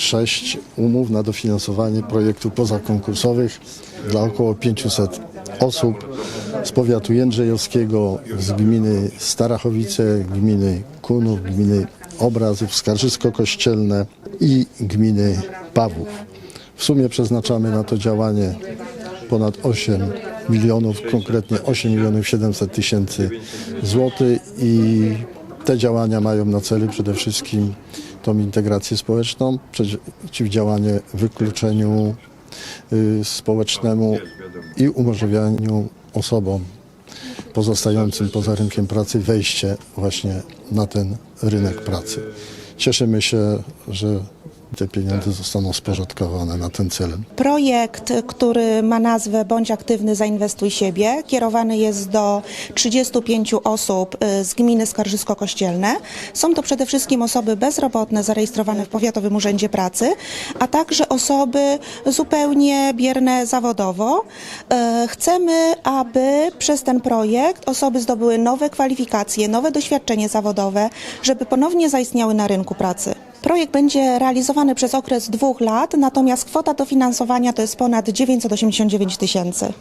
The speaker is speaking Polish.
sześć umów na dofinansowanie projektów pozakonkursowych dla około 500 osób z powiatu jędrzejowskiego, z gminy Starachowice, gminy Kunów, gminy Obrazów, Skarżysko Kościelne i gminy Pawłów. W sumie przeznaczamy na to działanie ponad 8 milionów, konkretnie 8 milionów 700 tysięcy złotych i te działania mają na celu przede wszystkim tą integrację społeczną, przeciwdziałanie wykluczeniu y, społecznemu i umożliwianiu osobom pozostającym poza rynkiem pracy wejście właśnie na ten rynek pracy. Cieszymy się, że te pieniądze zostaną spożytkowane na ten cel. Projekt, który ma nazwę Bądź aktywny, zainwestuj siebie, kierowany jest do 35 osób y, z gminy Skarżysko-Kościelne. Są to przede wszystkim osoby bezrobotne zarejestrowane w Powiatowym Urzędzie Pracy, a także osoby zupełnie bierne zawodowo. Y, Chcemy, aby przez ten projekt osoby zdobyły nowe kwalifikacje, nowe doświadczenie zawodowe, żeby ponownie zaistniały na rynku pracy. Projekt będzie realizowany przez okres dwóch lat, natomiast kwota dofinansowania to jest ponad 989 tysięcy.